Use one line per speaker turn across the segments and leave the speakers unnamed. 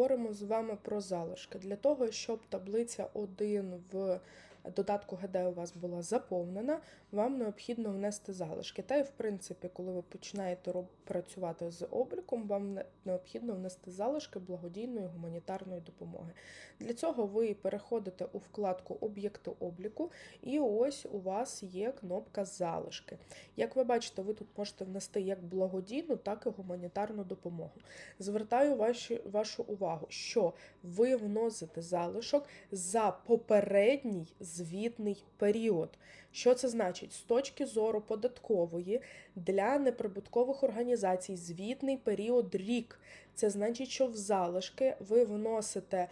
Говоримо з вами про залишки. Для того, щоб таблиця 1 в додатку ГД у вас була заповнена, вам необхідно внести залишки. Та й в принципі, коли ви починаєте працювати з обліком, вам необхідно внести залишки благодійної гуманітарної допомоги. Для цього ви переходите у вкладку Об'єкти обліку, і ось у вас є кнопка Залишки. Як ви бачите, ви тут можете внести як благодійну, так і гуманітарну допомогу. Звертаю ваші, вашу увагу, що ви вносите залишок за попередній звітний період. Що це значить? З точки зору податкової для неприбуткових організацій звітний період рік. Це значить, що в залишки ви вносите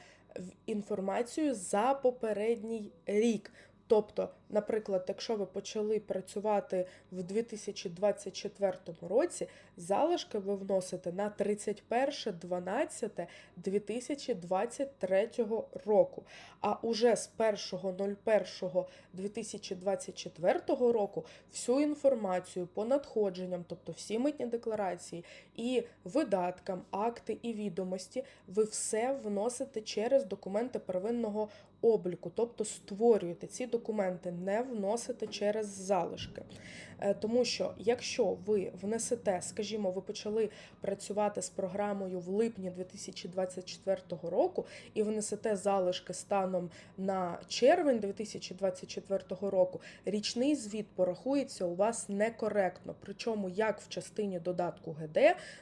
інформацію за попередній рік. Тобто, наприклад, якщо ви почали працювати в 2024 році, залишки ви вносите на 31.12.2023 року. А уже з 1.01.2024 року всю інформацію по надходженням, тобто всі митні декларації і видаткам, акти і відомості, ви все вносите через документи первинного обліку, тобто створюєте ці документи, не вносите через залишки. Е, Тому що якщо ви внесете, скажімо, ви почали працювати з програмою в липні 2024 року і внесете залишки станом на червень 2024 року, річний звіт порахується у вас некоректно. Причому як в частині додатку ГД,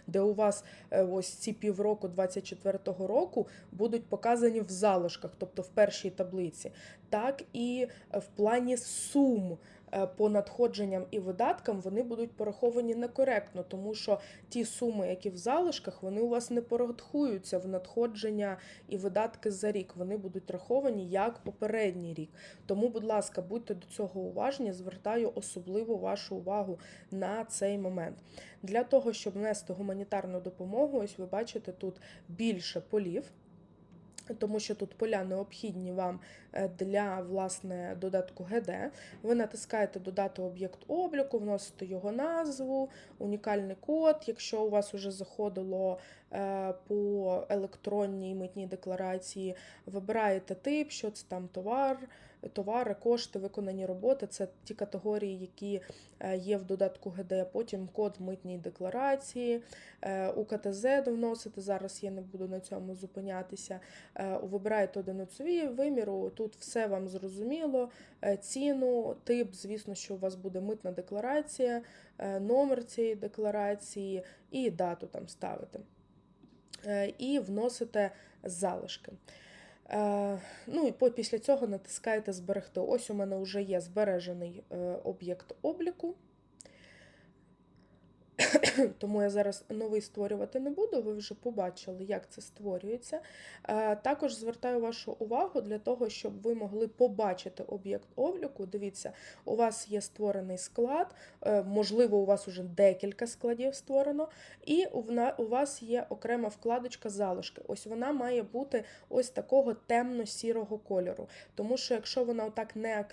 де у вас е, ось ці півроку 2024 року будуть показані в залишках, тобто в першій таблиці, так і е, в плані сум е, по надходженням і видаткам вони будуть пораховані некоректно, тому що ті суми, які в залишках, вони у вас не порахуються в надходження і видатки за рік. Вони будуть раховані як попередній рік. Тому, будь ласка, будьте до цього уважні. Звертаю особливо вашу увагу на цей момент. Для того, щоб внести гуманітарну допомогу, ось ви бачите тут більше полів. Тому що тут поля необхідні вам е, для власне додатку ГД. Ви натискаєте додати об'єкт обліку, вносите його назву, унікальний код. Якщо у вас вже заходило е, по електронній митній декларації, вибираєте тип, що це там товар, товари, кошти, виконані роботи. Це ті категорії, які е, є в додатку ГД. Потім код митній декларації, е, УКТЗ вносите. Зараз я не буду на цьому зупинятися. Е, Вибираєте одиницеві виміру, тут все вам зрозуміло. Ціну, тип, звісно, що у вас буде митна декларація, номер цієї декларації і дату там ставите. Е, І вносите залишки. Е, Ну і після цього натискаєте зберегти. Ось у мене вже є збережений е, об'єкт обліку. Тому я зараз новий створювати не буду, ви вже побачили, як це створюється. Е, Також звертаю вашу увагу для того, щоб ви могли побачити об'єкт обліку. Дивіться, у вас є створений склад, е, можливо, у вас вже декілька складів створено, і у вас є окрема вкладочка залишки. Ось вона має бути ось такого темно-сірого кольору. Тому що якщо вона отак не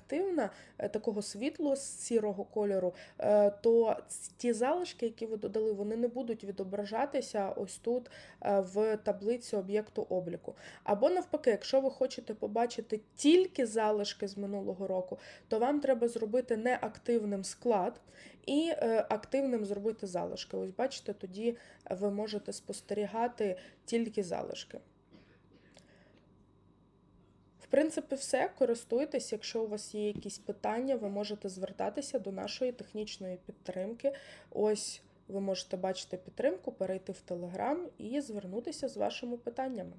е, такого світло-сірого кольору, е, то ті залишки, які ви додали, вони не будуть відображатися ось тут е, в таблиці об'єкту обліку. Або навпаки, якщо ви хочете побачити тільки залишки з минулого року, то вам треба зробити неактивним склад і е, активним зробити залишки. Ось бачите, тоді ви можете спостерігати тільки залишки. В принципі, все. Користуйтесь. Якщо у вас є якісь питання, ви можете звертатися до нашої технічної підтримки. Ось ви можете бачити підтримку, перейти в Телеграм і звернутися з вашими питаннями.